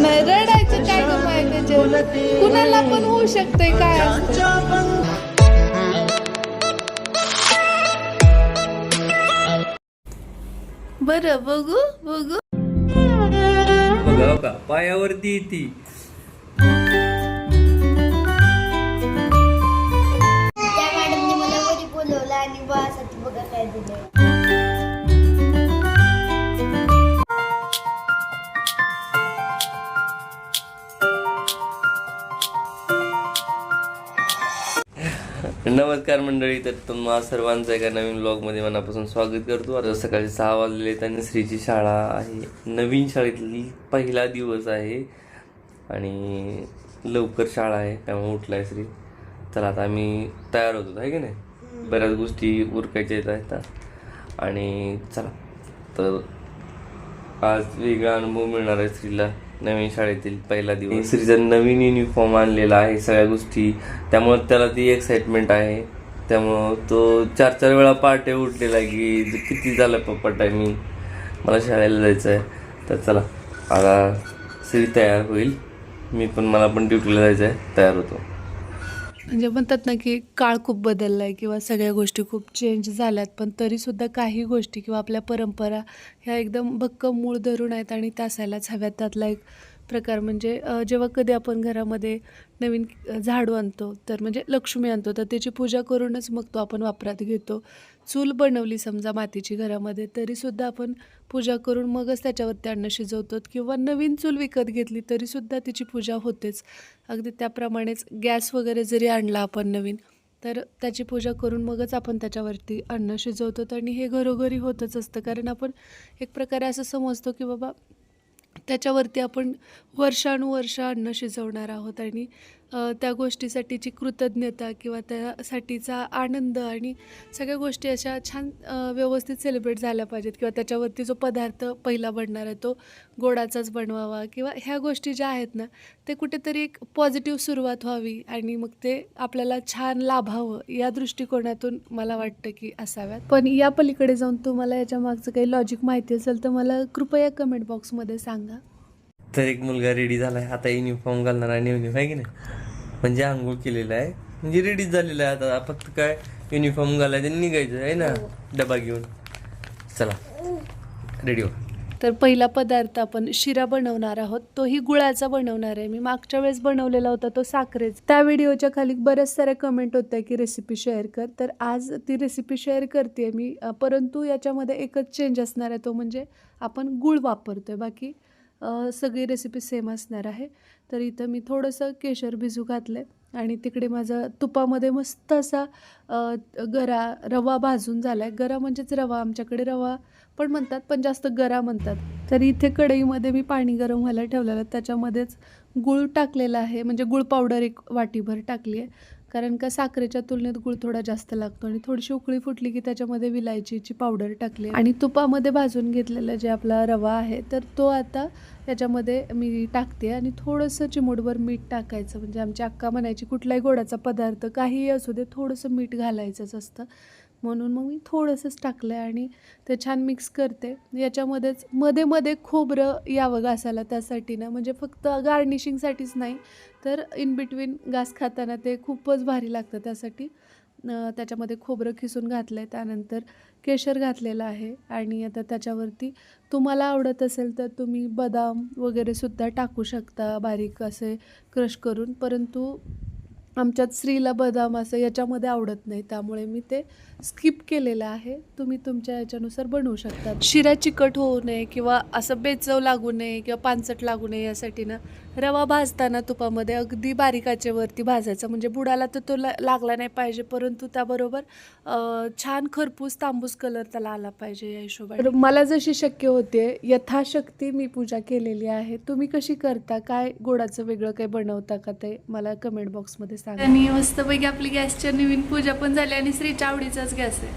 नाही रडायचं काय ग माय कुणाला पण होऊ शकतंय काय असतं. बरं बघू बघू बघा पायावरती ती बोलवलं आणि बासाठी नमस्कार मंडळी तर तुम्हा सर्वांचं एका नवीन ब्लॉगमध्ये मनापासून स्वागत करतो. आता सकाळी सहा वाजलेले त्यांनी आणि श्रीची शाळा आहे. नवीन शाळेतली पहिला दिवस आहे आणि लवकर शाळा आहे त्यामुळे उठलाय श्री. चला आता आम्ही तयार होतो आहे की नाही? बऱ्याच गोष्टी उरकायच्या येत आहेत. आणि चला तर आज वेगळा अनुभव मिळणार आहे स्त्रीला नवीन शाळेतील पहिला दिवस. स्त्रीचा नवीन युनिफॉर्म आणलेला आहे सगळ्या गोष्टी. त्यामुळं त्याला ती एक्साइटमेंट आहे. त्यामुळं तो चार चार वेळा पहाटे उठलेला की किती झालं पप्पा टायमिंग मला शाळेला जायचं आहे तर चला आता स्त्री तयार होईल. मी पण मला पण ड्युटीला जायचं आहे तयार होतो. म्हणजे म्हणतात ना की काळ खूप बदलला आहे किंवा सगळ्या गोष्टी खूप चेंज झाल्यात पण तरीसुद्धा काही गोष्टी किंवा आपल्या परंपरा ह्या एकदम भक्कम मूळ धरून आहेत आणि त्या असायलाच हव्यात. त्यातला एक प्रकार म्हणजे जेव्हा कधी आपण घरामध्ये नवीन झाडू आणतो तर म्हणजे लक्ष्मी आणतो तर त्याची पूजा करूनच मग तो आपण वापरात घेतो. चूल बनवली समजा मातीची घरामध्ये तरीसुद्धा आपण पूजा करून मगच त्याच्यावरती अन्न शिजवतो किंवा नवीन चूल विकत घेतली तरीसुद्धा तिची पूजा होतेच. अगदी त्याप्रमाणेच गॅस वगैरे जरी आणला आपण नवीन तर त्याची पूजा करून मगच आपण त्याच्यावरती अन्न शिजवतो आणि हे घरोघरी होतच असतं. कारण आपण एक प्रकारे असं समजतो की बाबा त्याच्यावरती आपण वर्षानुवर्ष अन्न शिजवणार आहोत आणि त्या गोष्टीसाठीची कृतज्ञता किंवा त्यासाठीचा आनंद आणि सगळ्या गोष्टी अशा छान व्यवस्थित सेलिब्रेट झाल्या पाहिजेत. किंवा त्याच्यावरती जो पदार्थ पहिला बनणार आहे तो गोडाचाच बनवावा. किंवा ह्या गोष्टी ज्या आहेत ना ते कुठेतरी एक पॉझिटिव्ह सुरुवात व्हावी आणि मग ते आपल्याला छान लाभावं या दृष्टिकोनातून मला वाटतं की असाव्यात. पण या पलीकडे जाऊन तुम्हाला याच्या मागचं काही लॉजिक माहिती असेल तर मला कृपया कमेंट बॉक्समध्ये सांगा. तर एक मुलगा रेडी झाला आहे आता युनिफॉर्म घालणार आणि युनिफॉर्म आहे की नाही? म्हणजे आंघोळ केलेला आहे. म्हणजे रेडीच झालेला आहे आता. फक्त काय युनिफॉर्म घालायचं निघायचं आहे ना? डबा घेऊन. चला. रेडी हो. तर पहिला पदार्थ आपण शिरा बनवणार आहोत. तोही गुळाचा बनवणार आहे. मी मागच्या वेळेस बनवलेला होता तो साखरेच. त्या व्हिडिओच्या खाली बऱ्याच साऱ्या कमेंट होत्या की रेसिपी शेअर कर. तर आज ती रेसिपी शेअर करते मी. परंतु याच्यामध्ये एकच चेंज असणार आहे. तो म्हणजे आपण गुळ वापरतोय. बाकी सगळी रेसिपी सेम असणार आहे. तर इथं मी थोडंसं केशर भिजू घातलं आणि तिकडे माझा तुपामध्ये मस्त असा गरा रवा भाजून झाला आहे गरा म्हणजेच रवा आमच्याकडे रवा पण म्हणतात पण जास्त गरा म्हणतात. तर इथे कढईमध्ये मी पाणी गरम व्हायला ठेवलेलं त्याच्यामध्येच गूळ टाकलेला आहे. म्हणजे गूळ पावडर एक वाटीभर टाकली आहे. कारण का साखरेच्या तुलनेत गूळ थोडा जास्त लागतो आणि थोडीशी उकळी फुटली की त्याच्यामध्ये विलायचीची पावडर टाकली आणि तुपामध्ये भाजून घेतलेला जे आपला रवा आहे तर तो आता याच्यामध्ये मी टाकते आणि थोडंसं चिमूटभर मीठ टाकायचं. म्हणजे आमची अक्का म्हणायची कुठलाही गोडाचा पदार्थ काहीही असू दे थोडंसं मीठ घालायचंच असतं. म्हणून मग मी थोडंसंच टाकलं आहे आणि ते छान मिक्स करते. याच्यामध्येच मध्ये मध्ये खोबरं यावं घासायला त्यासाठी ना म्हणजे फक्त गार्निशिंगसाठीच नाही तर इन बिटवीन घास खाताना ते खूपच भारी लागतं त्यासाठी. त्याच्यामध्ये खोबरं खिसून घातलं आहे त्यानंतर केशर घातलेलं आहे आणि आता त्याच्यावरती तुम्हाला आवडत असेल तर तुम्ही बदाम वगैरेसुद्धा टाकू शकता बारीक असे क्रश करून परंतु आमच्यात स्त्रीला बदाम असं याच्यामध्ये आवडत नाही. त्यामुळे मी ते स्किप केलेलं आहे. तुम्ही तुमच्या याच्यानुसार बनवू शकता. शिरा चिकट होऊ नये किंवा असं बेचव लागू नये किंवा पानसट लागू नये यासाठी ना रवा भाजताना तुपामध्ये अगदी बारीक आचेवरती भाजायचा. म्हणजे बुडाला तर तो ला- लागला नाही पाहिजे परंतु त्याबरोबर छान खरपूस तांबूस कलर त्याला आला पाहिजे या हिशोबाने. मला जशी शक्य होते यथाशक्ती मी पूजा केलेली आहे. तुम्ही कशी करता? काय गोडाचं वेगळं काही बनवता का ते? मला कमेंट बॉक्समध्ये सांगा. आणि मस्तपैकी आपली गॅसच्या नवीन पूजा पण झाली आणि श्रीच्या आवडीचाच गॅस आहे.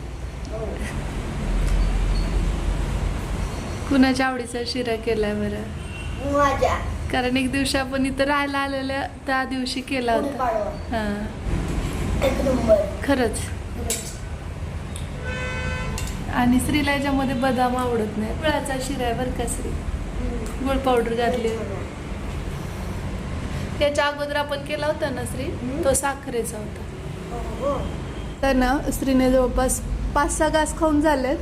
कुणाच्या आवडीचा शिरा केलाय बरं? माझ्या. कारण एक दिवशी आपण इथं राहायला आलेल्या त्या दिवशी केला होता. हां. खरंच. आणि श्रीला याच्यामध्ये बदाम आवडत नाही. गुळाचा शिरा आहे बरं का श्री? गुळ पावडर घातली. त्याच्या अगोदर आपण केला होता ना श्री? तो साखरेचा होता. तर ना श्रीने जवळपास पाच सहा घास खाऊन झालेत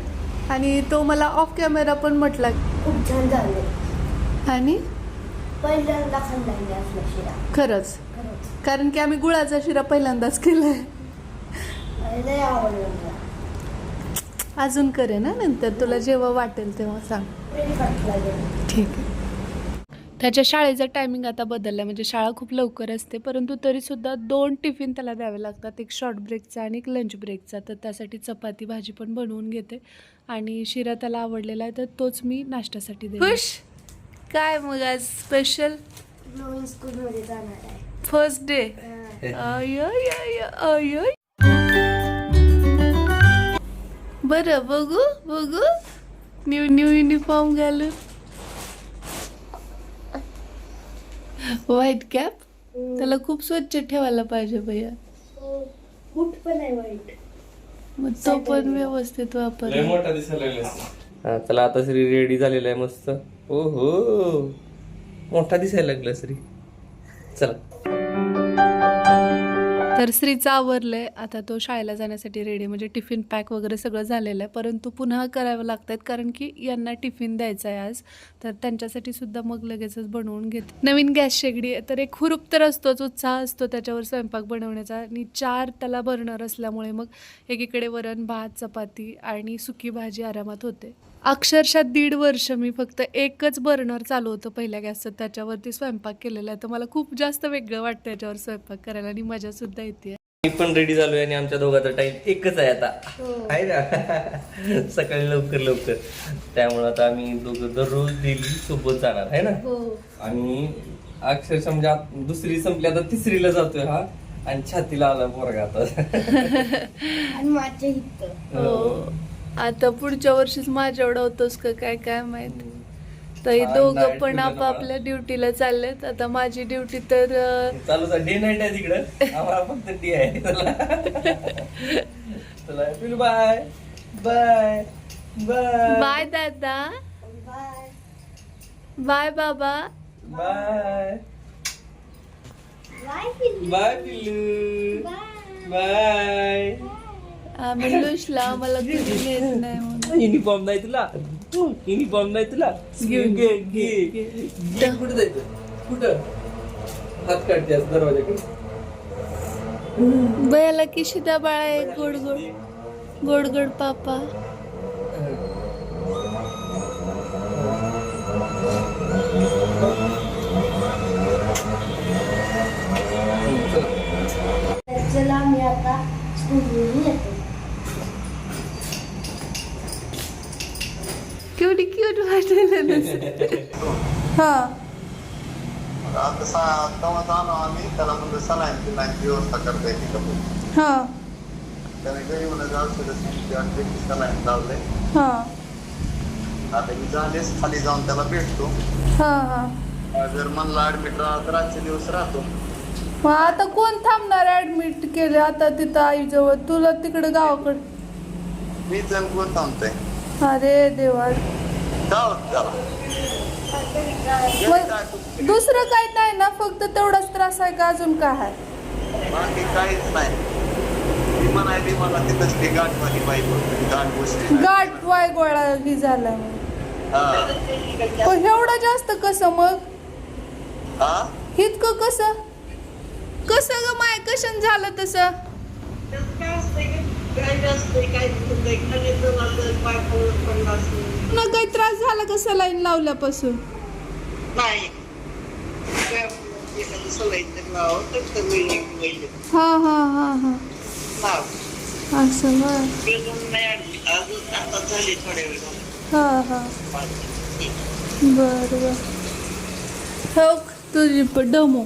आणि तो मला ऑफ कॅमेरा पण म्हटला. खूप छान झाले. आणि? पहिल्यांदा शिरा. खरंच. कारण की आम्ही गुळाचा शिरा पहिल्यांदाच केलाय. अजून करे ना नंतर? तुला जेव्हा वाटेल तेव्हा सांग. ठीक आहे. त्याच्या शाळेचा टायमिंग आता बदलला म्हणजे शाळा खूप लवकर असते परंतु तरीसुद्धा दोन टिफिन त्याला द्यावे लागतात. एक शॉर्ट ब्रेकचा आणि एक लंच ब्रेकचा तर त्यासाठी चपाती भाजी पण बनवून घेते. आणि शिरा त्याला आवडलेला आहे तर तोच मी नाश्त्यासाठी दे खुश? काय मग आज स्पेशल नवीन स्कूलमध्ये जाणार आहे. फर्स्ट डे अय अय बरं बघू बघू. न्यू न्यू युनिफॉर्म घालून. व्हाईट कॅप त्याला खूप स्वच्छ ठेवायला पाहिजे भैया. हो. बूट पण आहे वाईट मग तो पण व्यवस्थित वापर हा चला आता श्री रेडी झालेला आहे मस्त. ओ हो मोठा दिसायला लागला श्री. चला. तर आवरलं आवरलंय. आता तो शाळेला जाण्यासाठी रेडी म्हणजे टिफिन पॅक वगैरे सगळं झालेलं आहे. परंतु पुन्हा करावं लागतात कारण की यांना टिफिन द्यायचा आहे आज. तर त्यांच्यासाठी सुद्धा मग लगेचच बनवून घेते नवीन गॅस शेगडी आहे. तर एक हुरूप तर असतोच उत्साह असतो त्याच्यावर स्वयंपाक बनवण्याचा. आणि चार त्याला बर्नर असल्यामुळे मग एकीकडे वरण भात चपाती आणि सुकी भाजी आरामात होते. अक्षरशः दीड वर्ष मी फक्त एकच बर्नर चालू होतं पहिल्या गॅसचं. त्याच्यावरती स्वयंपाक केलेला आहे. तर मला खूप जास्त वेगळं वाटतं याच्यावर स्वयंपाक करायला आणि मजा सुद्धा येते. मी पण रेडी झालोय आणि आमच्या दोघांचा टाइम एकच आहे आता. आहे ना? सकाळी लवकर लवकर. त्यामुळे आता आम्ही दोघं दररोज डेली सोबत जाणार आहे ना? हो. आणि अक्षरशः म्हणजे दुसरी संपली आता तिसरीला जातोय हा. आणि छातीला आला पोरगा आता. आणि माझ्या इथं. हो. आता पुढच्या वर्षीच माझ्या एवढा होतोस का काय काय माहीत? तर हे दोघं पण आपापल्या ड्युटीला चाललेत. आता माझी ड्युटी तर चालू डे नाईट आहे तिकडं. आम्हाला फक्त डे आहे. चला. चला पिलू बाय. बाय. Bye bye. दादा. बाय. बाय बाबा. बाय. बाय पिल्लू. बाय. बाय. नाही म्हणून. युनिफॉर्म नाही तुला? युनिफॉर्म नाही तुला? घे घे कुठं जायचं? कुठं? हात काढते दरवाजाकडे. बयाला की शिदा बाळा आहे गोड गोड. गोड गोड पापा. चला मी आता स्कूलवरून येतो केवढी क्यूट वाटलेलं हा आता सा तेव्हा जाणं आम्ही त्याला म्हणलं सलाईन बिलाईनची व्यवस्था करता का बघ. हा. लावले हा. आता मी झालेच खाली जाऊन त्याला भेटतो हा हा. जर म्हणला ऍडमिट राहा तर आजचे दिवस राहतो मग आता कोण थांबणार ऍडमिट केले आता तिथं आईजवळ? तुला तिकडे गावाकडे? मी जण कोण थांबतोय? अरे देवा. दुसरं काय नाही ना फक्त तेवढाच त्रास आहे का अजून काय आहे? बाकी काहीच नाही. ती म्हणायली मला तिथंच ती गाठ माझी पाहिजे गाठ बसली गाठ वाय गोळा ही झाला. पण एवढं जास्त कसं मग? इतकं कसं? कसं ग माय? कशन झालं तसं? ना काही त्रास झाला का सलाईन लावल्यापासून? हा हा हा हा. असं हा हा. बर बर. हो तुझी पण डमो.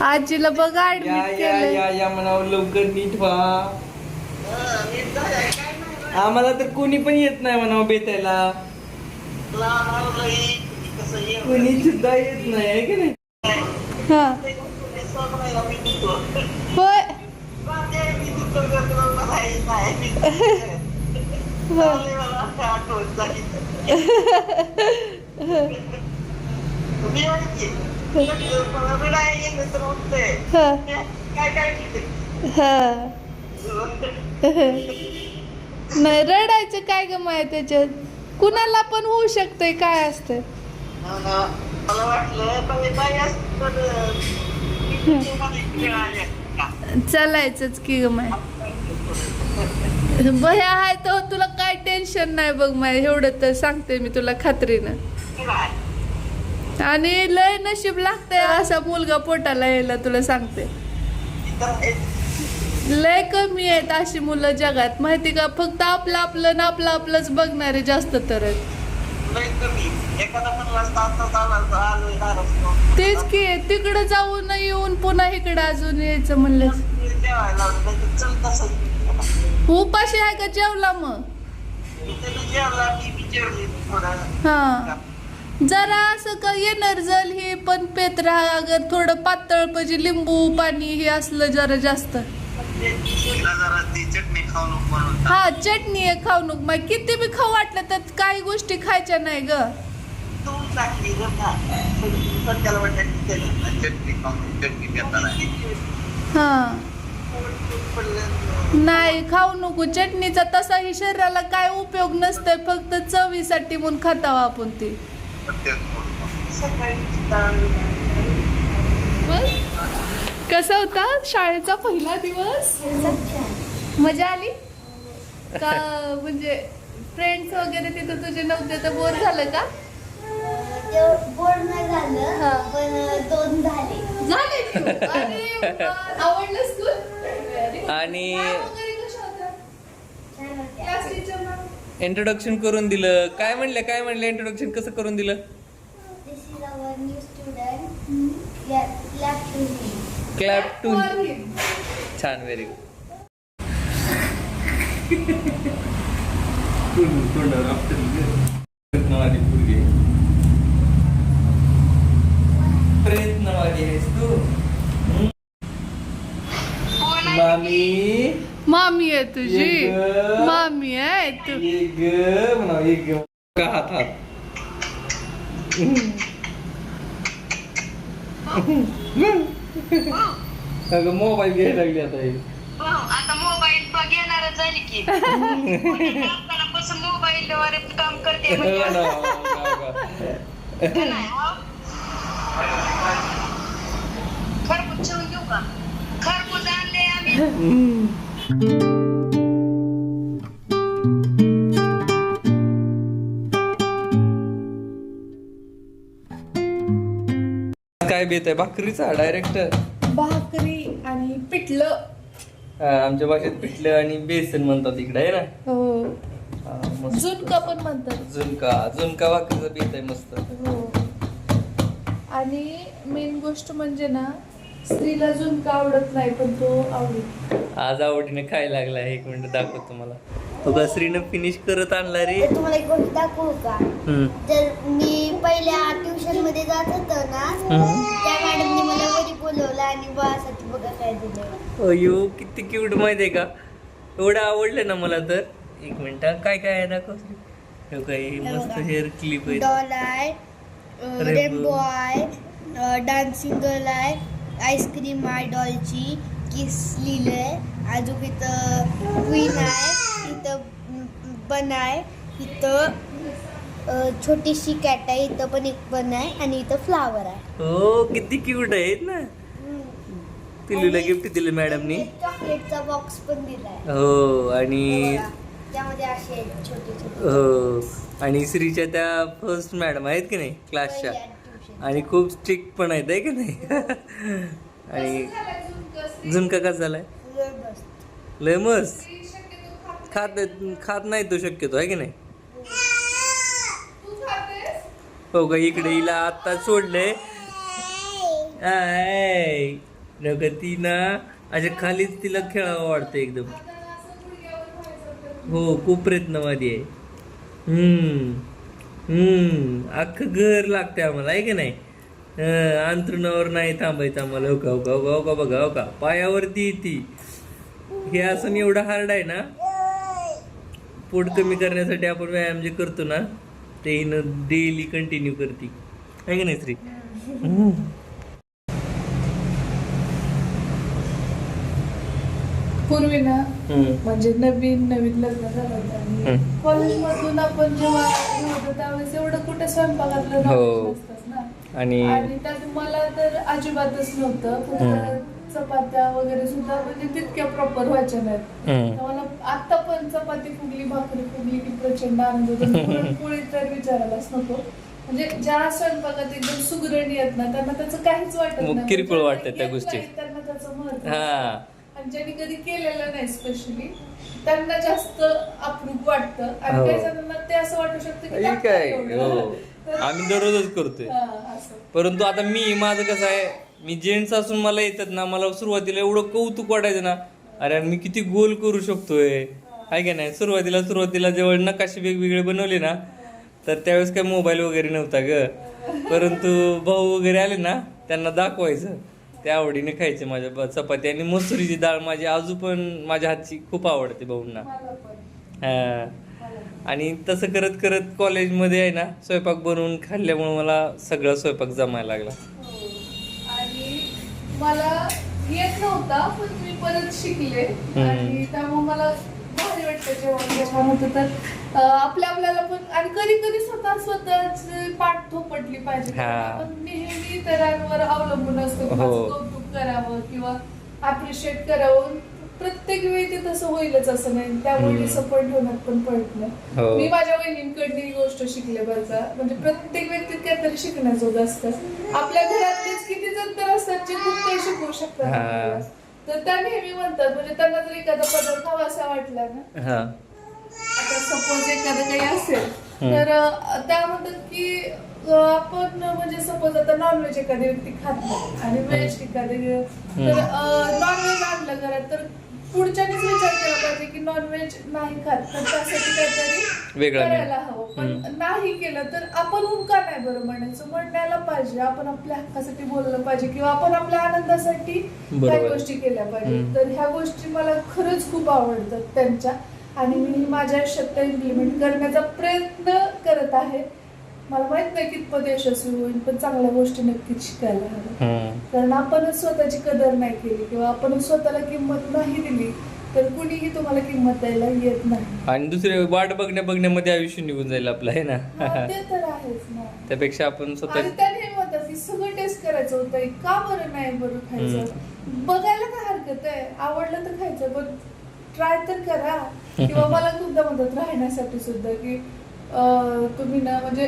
आजीला बघा या ऍडमिट या केलंय. या या म्हणावं लवकर नीट व्हा. आम्हाला तर कोणी पण येत नाही म्हणावं भेटायला. कोणी सुद्धा येत नाही आहे की नाही? हा. होय. नाही रडायचं काय ग माय त्याच्यात? कुणाला पण होऊ शकतंय काय असतं चालायचंच की ग माय. भया आहे तर तुला काय टेन्शन नाही बघ माय एवढं तर सांगते मी तुला खात्रीनं. आणि लय नशीब लागतंय असा मुलगा पोटाला यायला तुला सांगते. लय कमी आहेत अशी मुलं जगात. माहिती का? फक्त आपलं आपलं ना आपलं आपलंच बघणारे जास्त तर तेच की तिकडं जाऊन येऊन पुन्हा इकडं अजून यायचं म्हणलं. उपाशी आहे का जेवला मग? हा. जरा असं का येणार जल हे पण पेत राहा अगर थोडं पातळ म्हणजे लिंबू पाणी हे असलं जरा जास्त. हा चटणी आहे खाऊ नको. मग किती बी खाऊ वाटलं तर काही गोष्टी खायच्या नाही ग. हा. नाही खाऊ नको. चटणीचा तसाही शरीराला काय उपयोग नसतोय. फक्त चवीसाठी म्हणून खातावा आपण ती. कसा होता शाळेचा पहिला दिवस मजा आली का म्हणजे फ्रेंड्स वगैरे तिथं तुझे नव्हते तर बोर झालं का नाही झालं. पण दोन झाले झाले की? अरे वा. आवडलं स्कूल आणि छान होते क्लास टीचर मॅम इंट्रोडक्शन करून दिलं. काय म्हणले काय म्हणले इंट्रोडक्शन कसं करून दिलं. क्लॅप टू छान व्हेरी गुड प्रयत्नवादी आहेस तू. हम्म? मामी. मामी आहे तुझी. ये ग. मामी आहे तू. ये ग म्हणा ये ग. का हात हात. अगं मोबाईल घ्यायला लागली आता ही. हो, आता मोबाईल घेणारच झाली की. मोबाईल वर काम करते हो म्हणजे. ना, हो का, नाही, हो? खरबूज ठेवून घेऊ का? खरबूज आणले आम्ही? काय बेत आहे भाकरीचा डायरेक्ट भाकरी आणि पिठलं. आमच्या भाषेत पिठलं आणि बेसन म्हणतात इकडे आहे ना? हो. हा, मस्त. झुणका पण म्हणतात. झुणका झुणका भाकरीचा बेत आहे मस्त. हो. आणि मेन गोष्ट म्हणजे ना स्त्रीला झुणका आवडत नाही पण तो आवडेल आज आवडीने खायला लागला एक मिनिट दाखवतो मला बघा श्रीनं फिनिश करत आणला रे तर तुम्हाला एक गोष्ट दाखवू का हम्म. तर मी पहिल्या ट्युशनमध्ये जात होतो ना हम्म. त्या मॅडमने मला वरी बोलवलं आणि बाळासाठी बघा काय दिलं अयो किती क्यूट माहिती आहे का एवढं आवडलं ना मला तर एक मिनिट हा. काय काय आहे दाखव श्री. हे काय मस्त हेअर क्लिप आहे डॉल आहे अरे रेनबो. आहे डान्सिंग गर्ल आहे आईस्क्रीम आहे डॉलची किस लिहिलंय अजून इथं क्वीन आहे. इथं बन आहे. इथं छोटीशी कॅट आहे. इथं पण एक बन आहे आणि इथं फ्लावर आहे. हो किती क्यूट आहेत ना? पिल्लूला गिफ्ट दिलं मॅडमनी चॉकलेटचा बॉक्स पण दिलाय. हो आणि त्यामध्ये असे छोटे छोटे हो आणि श्रीच्या त्या फर्स्ट मॅडम आहेत की नाही क्लासच्या. आणि खूप स्ट्रिक्ट पण आहेत आहे की नाही? आणि झुणका कसा झालाय? लय मस्त. खात खात नाही तो शक्यतो आहे की नाही? हो का इकडे हिला आत्ता सोडलंय आय ती ना अशा खालीच तिला खेळावं वाटतं एकदम. हो खूप प्रयत्नवादी आहे. हम्म. हम्म अख्खं घर लागतंय आम्हाला आहे की नाही? अंथरुणावर नाही थांबायचं आम्हाला. हो का हो का हो का हो का बघा हो का. पायावरती येते. हे असं एवढं हार्ड आहे ना? पोट कमी करण्यासाठी आपण व्यायाम जे करतो ना ते हिनं डेली कंटिन्यू करते. आहे की नाही श्री? हम्म. पूर्वी ना. म्हणजे नवीन नवीन लग्न झालं. कॉलेजमधून आपण जेव्हा हे होतो त्यावेळेस एवढं कुठे स्वयंपाकातलं हो. नसतंच ना. आणि आणि त्यात मला तर अजिबातच नव्हतं. फक्त चपात्या वगैरे सुद्धा म्हणजे तितक्या प्रॉपर व्हायच्या नाहीत. हम्म. तर मला आता पण चपाती फुगली भाकरी फुगली की प्रचंड आनंद होतो. पुरणपोळी तर विचारायलाच नको. म्हणजे ज्या स्वयंपाकात एकदम सुगरणी आहेत ना त्यांना त्याचं काहीच वाटत मग नाही. किरकोळ ज्यांना वाटतं त्या येत गोष्टी. त्यांना त्याचं महत्त्व हा. आणि ज्यांनी कधी केलेलं नाही स्पेशली त्यांना जास्त अप्रूप वाटतं. आणि हो. काही जणांना ते असं वाटू शकतं की हे टाकतात काय? एवढं. हो. तर- आम्ही दररोजच करतोय. हा, असं. परंतु आता मी माझं कसं आहे मी जेंट्स असून मला येतात ना मला सुरुवातीला एवढं कौतुक वाटायचं ना अरे मी किती गोल करू शकतोय. आहे का नाही? सुरुवातीला सुरुवातीला जेव्हा नकाशे वेगवेगळे बनवले ना तर त्यावेळेस काय मोबाईल वगैरे नव्हता ग. परंतु भाऊ वगैरे आले ना त्यांना दाखवायचं. त्या आवडीने खायचे माझ्या ब- चपाती आणि मसुरीची डाळ माझी आजू पण माझ्या हातची खूप आवडते भाऊंना मला पण. हा. आणि तसं करत करत कॉलेजमध्ये आहे ना स्वयंपाक बनवून खाल्ल्यामुळे मला सगळा स्वयंपाक जमायला लागला हो. आणि मला येत नव्हता पण मी परत शिकले आणि त्यामुळे मला भारी वाटतं जेवण जेवण होतं तर आपल्या आपल्याला पण आणि कधी कधी स्वतः स्वतःच पाठ थोपटली पाहिजे हा. आपण नेहमी इतरांवर अवलंबून असतो हो. माझं कौतुक करावं किंवा अप्रिशिएट करावं प्रत्येक वेळी ते तसं होईलच असं नाही त्यामुळे डिसअपॉइंट होण्यात पण पडत हो. नाही मी माझ्या वहिनींकडली ही गोष्ट शिकले बरं का म्हणजे प्रत्येक व्यक्तीत काहीतरी शिकण्याजोगं असतं आपल्या घरातलेच किती जण तर असतात जे खूप काही शिकवू शकतात हा. आपल्याला. तर त्या नेहमी म्हणतात म्हणजे त्यांना जर एखादा पदार्थ खावासा वाटला ना हा. आता सपोज एखादं काही असेल तर अं, त्या म्हणतात की अं, आपण म्हणजे सपोज आता नॉनव्हेज एखादी व्यक्ती खात नाही आणि व्हेज एखादी तर नॉनव्हेज आणलं घरात तर पुढच्यानेच विचार केला पाहिजे की नॉनव्हेज नाही खात तर त्यासाठी काहीतरी वेगळा. करायला हवं. पण नाही केलं तर आपण का नाही बरं म्हणायचं. म्हणायला पाहिजे. आपण आपल्या हक्कासाठी बोललं पाहिजे किंवा आपण आपल्या आनंदासाठी. काही गोष्टी केल्या पाहिजे. तर ह्या गोष्टी मला खरंच खूप आवडतात त्यांच्या. आणि मी माझ्या आयुष्यात इम्प्लिमेंट करण्याचा प्रयत्न करत आहे. मला माहीत नाही कितपत यशस्वी होईल पण चांगल्या गोष्टी नक्कीच शिकायला हव्या. कारण आपणच स्वतःची कदर नाही केली किंवा आपण स्वतःला किंमत नाही दिली तर कुणीही तुम्हाला किंमत द्यायला येत नाही. आणि दुसरे वाट बघण्या बघण्यामध्ये आयुष्य निघून जाईल आपलं आहे ना? ते तर आहेच ना. त्यापेक्षा आपण आणि स्वतः त्याने म्हणतात की सगळं टेस्ट करायचं होतं का बरं नाही बरं खायचं? बघायला काय हरकत आहे आवडलं तर खायचं पण ट्राय तर करा. किंवा मला खूपदा म्हणतात राहण्यासाठी सुद्धा की अं, तुम्ही ना म्हणजे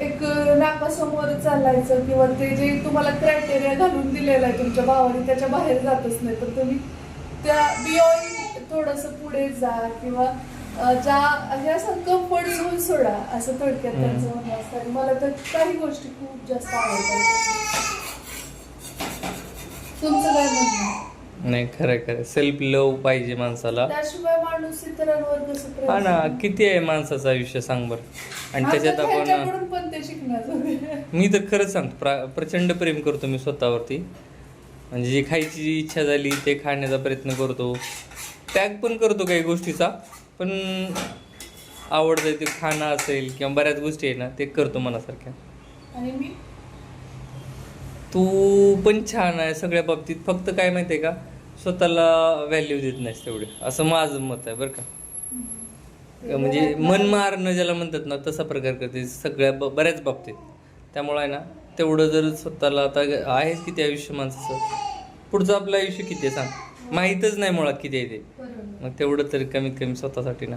एक नाकासमोर चालायचं किंवा ते जे तुम्हाला क्रायटेरिया घालून दिलेलं आहे तुमच्या भावाने त्याच्या बाहेर जातच नाही. तर तुम्ही त्या बियॉन्ड थोडस पुढे जा किंवा ज्या हे असं कम्फर्ट झोन सोडा असं थोडक्यात त्यांचं म्हणणं असतं. आणि मला तर काही गोष्टी खूप जास्त आवडतात. तुमचं काय म्हणणं? नाही खरं खरं. सेल्फ लव पाहिजे माणसाला. त्याशिवाय माणूस इतरांवर कसं प्रेम हा ना? किती आहे माणसाचं आयुष्य सांग बर. आणि आता त्याच्यात आपण ह्याच्याकडून पण ते शिकण्याचं मी तर खरंच सांगतो प्रा- प्रचंड प्रेम करतो मी स्वतःवरती. म्हणजे जी खायची जी इच्छा झाली ते खाण्याचा प्रयत्न करतो. त्याग पण करतो काही गोष्टीचा पण आवडतं ते खाणं असेल किंवा बऱ्याच गोष्टी आहे ना ते करतो मनासारख्या. आणि मी तू पण छान आहे सगळ्या बाबतीत. फक्त काय माहिती आहे का स्वतःला व्हॅल्यू देत नाहीस तेवढे. असं माझं मत आहे बरं का. म्हणजे मन मारणं ज्याला म्हणतात ना तसा प्रकार करते सगळ्या बऱ्याच बाबतीत. त्यामुळे आहे ना तेवढं जर स्वतःला आता आहेच किती आयुष्य माणसाचं पुढचं आपलं आयुष्य किती आहे सांग. माहीतच नाही मुळात किती आहे ते. मग तेवढं तरी कमीत कमी स्वतःसाठी ना.